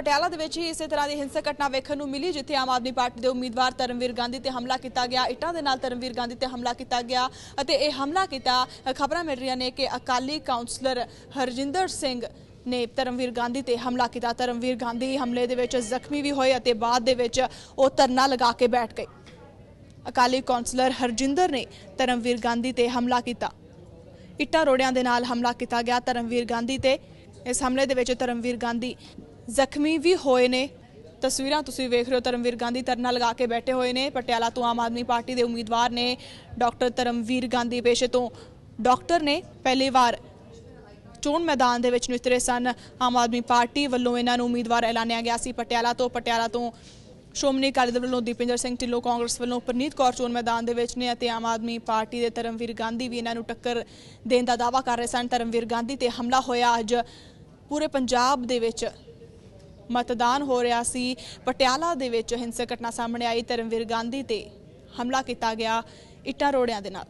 ਪਟਿਆਲਾ ਦੇ ਵਿੱਚ ਹੀ ਇਸੇ ਤਰ੍ਹਾਂ ਦੀ ਹਿੰਸਕ ਘਟਨਾ ਵੇਖਣ ਨੂੰ ਮਿਲੀ, ਜਿੱਥੇ ਆਮ ਆਦਮੀ ਪਾਰਟੀ ਦੇ ਉਮੀਦਵਾਰ ਧਰਮਵੀਰ ਗਾਂਧੀ ਤੇ ਹਮਲਾ ਕੀਤਾ ਗਿਆ। ਇੱਟਾਂ ਦੇ ਨਾਲ ਧਰਮਵੀਰ ਗਾਂਧੀ ਤੇ ਹਮਲਾ ਕੀਤਾ ਗਿਆ ਅਤੇ ਇਹ ਹਮਲਾ ਕੀਤਾ ਖਬਰਾਂ ਮਿਲ ਰਹੀਆਂ ਨੇ ਕਿ ਅਕਾਲੀ ਕਾਉਂਸਲਰ ਹਰਜਿੰਦਰ ਸਿੰਘ ਨੇ ਧਰਮਵੀਰ ਗਾਂਧੀ ਤੇ ਹਮਲਾ ਕੀਤਾ। ਧਰਮਵੀਰ ਗਾਂਧੀ ਹਮਲੇ ਦੇ ਵਿੱਚ ਜ਼ਖਮੀ ਵੀ ਹੋਏ ਅਤੇ ਬਾਅਦ ਦੇ ਵਿੱਚ ਉਹ ਧਰਨਾ ਲਗਾ ਕੇ ਬੈਠ ਗਏ। ਅਕਾਲੀ ਕਾਉਂਸਲਰ ਹਰਜਿੰਦਰ ਨੇ ਧਰਮਵੀਰ ਗਾਂਧੀ ਤੇ ਹਮਲਾ ਕੀਤਾ। ਇੱਟਾਂ ਰੋੜਿਆਂ ਦੇ ਨਾਲ ਹਮਲਾ ਕੀਤਾ ਗਿਆ। ਧਰਮਵੀਰ ਗਾਂਧੀ ਤੇ ਇਸ ਹਮਲੇ ਦੇ ਵਿੱਚ ਧਰਮਵੀਰ ਗਾਂਧੀ ਜ਼ਖਮੀ ਵੀ ਹੋਏ ਨੇ। ਤਸਵੀਰਾਂ ਤੁਸੀਂ ਵੇਖ ਰਹੇ ਹੋ, ਧਰਮਵੀਰ ਗਾਂਧੀ ਧਰਨਾ ਲਗਾ ਕੇ ਬੈਠੇ ਹੋਏ ਨੇ। ਪਟਿਆਲਾ ਤੋਂ ਆਮ ਆਦਮੀ ਪਾਰਟੀ ਦੇ ਉਮੀਦਵਾਰ ਨੇ ਡਾਕਟਰ ਧਰਮਵੀਰ ਗਾਂਧੀ ਪੇਸ਼ੇ ਤੋਂ। ਡਾਕਟਰ ਨੇ ਪਹਿਲੀ ਵਾਰ ਚੋਣ ਮੈਦਾਨ ਦੇ ਵਿੱਚ ਨਿਤਰੇ ਸਨ। ਆਮ ਆਦਮੀ ਪਾਰਟੀ ਵੱਲੋਂ ਇਹਨਾਂ ਨੂੰ ਉਮੀਦਵਾਰ ਐਲਾਨਿਆ ਗਿਆ ਸੀ। ਪਟਿਆਲਾ ਤੋਂ ਪਟਿਆਲਾ ਤੋਂ ਸ਼੍ਰੋਮਣੀ ਅਕਾਲੀ ਦਲ ਵੱਲੋਂ ਦੀਪਿੰਦਰ ਸਿੰਘ ਢਿੱਲੋਂ, ਕਾਂਗਰਸ ਵੱਲੋਂ ਪਰਨੀਤ ਕੌਰ ਚੋਣ ਮੈਦਾਨ ਦੇ ਵਿੱਚ ਨੇ ਅਤੇ ਆਮ ਆਦਮੀ ਪਾਰਟੀ ਦੇ ਧਰਮਵੀਰ ਗਾਂਧੀ ਵੀ ਇਹਨਾਂ ਨੂੰ ਟੱਕਰ ਦੇਣ ਦਾ ਦਾਅਵਾ ਕਰ ਰਹੇ ਸਨ। ਧਰਮਵੀਰ ਗਾਂਧੀ ਤੇ ਹਮਲਾ ਹੋਇਆ ਅੱਜ ਪੂਰੇ ਪੰਜਾਬ ਦੇ ਵਿੱਚ। ਮਤਦਾਨ ਹੋ ਰਿਹਾ ਸੀ। ਪਟਿਆਲਾ ਦੇ ਵਿੱਚ ਹਿੰਸਕ ਘਟਨਾ ਸਾਹਮਣੇ ਆਈ। ਧਰਮਵੀਰ ਗਾਂਧੀ ਤੇ ਹਮਲਾ ਕੀਤਾ ਗਿਆ। ਇੱਟਾਂ ਰੋੜਿਆਂ ਦੇ ਨਾਲ।